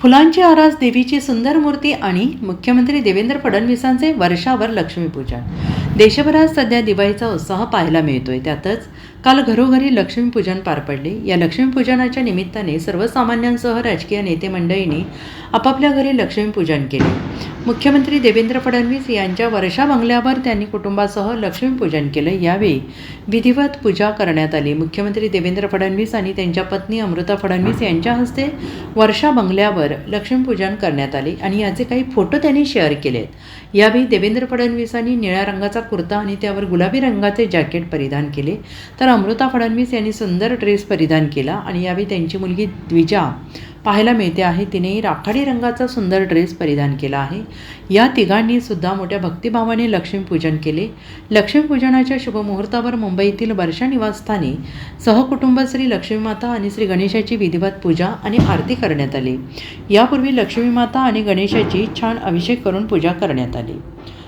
फुलांची आरास देवीची सुंदर मूर्ती आणि मुख्यमंत्री देवेंद्र फडणवीसांचे वर्षावर लक्ष्मीपूजन. देशभरात सध्या दिवाळीचा उत्साह पाहायला मिळतोय. त्यातच काल घरोघरी लक्ष्मीपूजन पार पडले. या लक्ष्मीपूजनाच्या निमित्ताने सर्वसामान्यांसह राजकीय नेते मंडळींनी आपापल्या घरी लक्ष्मीपूजन केले. मुख्यमंत्री देवेंद्र फडणवीस यांच्या वर्षा बंगल्यावर त्यांनी कुटुंबासह लक्ष्मीपूजन केलं. यावेळी विधिवत पूजा करण्यात आली. मुख्यमंत्री देवेंद्र फडणवीस आणि त्यांच्या पत्नी अमृता फडणवीस यांच्या हस्ते वर्षा बंगल्यावर लक्ष्मीपूजन करण्यात आले आणि याचे काही फोटो त्यांनी शेअर केलेत. यावेळी देवेंद्र फडणवीसांनी निळ्या रंगाचा कुर्ता आणि त्यावर गुलाबी रंगाचे जॅकेट परिधान केले. तर अमृता फडणवीस यांनी सुंदर ड्रेस परिधान केला आणि यावेळी त्यांची मुलगी द्विजा पाहायला मिळते आहे. तिनेही राखाडी रंगाचा सुंदर ड्रेस परिधान केला आहे. या तिघांनी सुद्धा मोठ्या भक्तिभावाने लक्ष्मीपूजन केले. लक्ष्मीपूजनाच्या शुभमुहूर्तावर मुंबईतील वर्षा निवासस्थानी सहकुटुंब श्री लक्ष्मीमाता आणि श्री गणेशाची विधिवत पूजा आणि आरती करण्यात आली. यापूर्वी लक्ष्मीमाता आणि गणेशाची छान अभिषेक करून पूजा करण्यात आली.